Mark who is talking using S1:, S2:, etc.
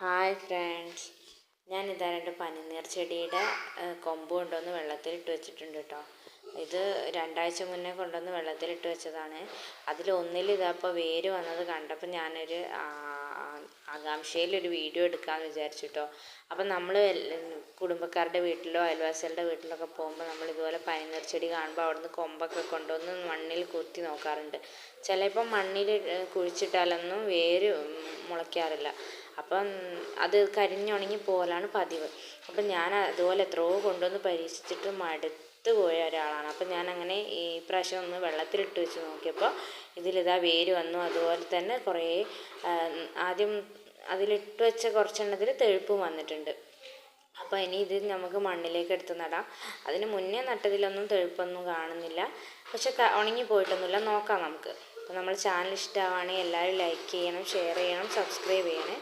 S1: Hi friends ഞാൻ ഇതാ രണ്ട് പനിനീർ ചെടിയുടെ കൊമ്പ് കൊണ്ടുവന്ന് വെള്ളത്തിലിട്ട് വെച്ചിട്ടുണ്ട് കേട്ടോ ഇത് രണ്ടാഴ്ച മുന്നേ കൊണ്ടുവന്ന് വെള്ളത്തിലിട്ട് വെച്ചതാണ്. അതിൽ ഒന്നിൽ ഇപ്പോൾ വേര് വന്നത് കണ്ടപ്പോൾ ഞാനൊരു ആകാംക്ഷയിലൊരു വീഡിയോ എടുക്കാമെന്ന് വിചാരിച്ചു കേട്ടോ അപ്പം നമ്മൾ കുടുംബക്കാരുടെ വീട്ടിലോ അയൽവാസികളുടെ വീട്ടിലൊക്കെ പോകുമ്പോൾ നമ്മൾ ഇതുപോലെ പനിനീർ ചെടി കാണുമ്പോൾ അവിടുന്ന് കൊമ്പൊക്കെ കൊണ്ടുവന്ന് മണ്ണിൽ കുത്തി നോക്കാറുണ്ട്. ചിലപ്പം മണ്ണിൽ കുഴിച്ചിട്ടാലൊന്നും വേര് മുളയ്ക്കാറില്ല. അപ്പം അത് കരിഞ്ഞുണങ്ങി പോകലാണ് പതിവ്. അപ്പം ഞാൻ അതുപോലെ എത്രയോ കൊണ്ടുവന്ന് പരീക്ഷിച്ചിട്ട് മടുത്ത് പോയ ഒരാളാണ്. അപ്പം ഞാൻ അങ്ങനെ ഈ പ്രാവശ്യം ഒന്ന് വെള്ളത്തിലിട്ട് വെച്ച് നോക്കിയപ്പോൾ ഇതിലിതാ വേര് വന്നു. അതുപോലെ തന്നെ കുറേ ആദ്യം അതിലിട്ട് വെച്ച കുറച്ചെണ്ണത്തിൽ തെഴുപ്പും വന്നിട്ടുണ്ട്. അപ്പോൾ ഇനി ഇത് നമുക്ക് മണ്ണിലേക്ക് എടുത്ത് നടാം. അതിന് മുന്നേ നട്ടതിലൊന്നും തെഴുപ്പൊന്നും കാണുന്നില്ല. പക്ഷെ ഉണങ്ങി പോയിട്ടൊന്നുമില്ല. നോക്കാം നമുക്ക്. അപ്പോൾ നമ്മൾ ചാനൽ ഇഷ്ടമാവുകയാണെങ്കിൽ എല്ലാവരും ലൈക്ക് ചെയ്യണം ഷെയർ ചെയ്യണം സബ്സ്ക്രൈബ് ചെയ്യണേ.